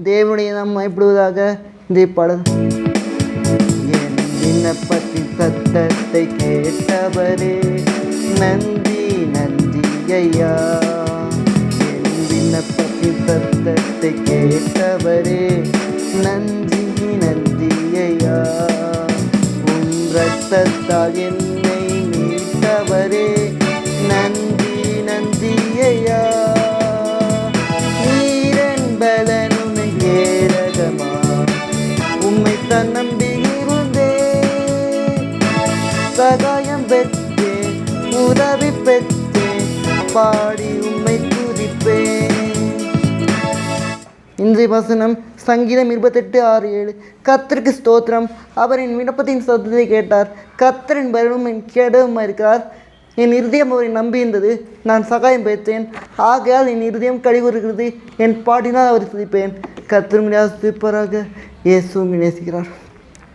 தேவனுடைய நாம் மயப்படுவதாக இந்த பாடல் என் விண்ணப்பத்தின் சத்தத்தை கேட்டவரே? நன்றி நன்றி ஐயா. என் விண்ணப்பத்தின் சத்தத்தை கேட்டவரே? நன்றி நன்றி ஐயா. உன் ரத்தத்தால் என்னை மீட்டவரே. நன்றி நன்றி ஐயா. உம்மை தன் நம்பியிருந்தேன் சகாயம் பெற்றேன் உதவி பெற்றேன் பாடி உம்மை துதிப்பேன். இன்றைய வசனம் சங்கீதம் இருபத்தெட்டு ஆறு ஏழு. கத்தருக்கு ஸ்தோத்திரம். அவரின் விண்ணப்பத்தின் சத்தத்தை கேட்டார். கத்தரின் பலனும் என் கேடவும் இருக்கிறார். என் இருதயம் அவரை நம்பியிருந்தது நான் சகாயம் பெற்றேன். ஆகையால் என் இருதயம் கழிவுறுகிறது. என் பாடினால் அவரை துதிப்பேன். கத்தரும் துதிப்பராக இயேசுவும் நேசிக்கிறார்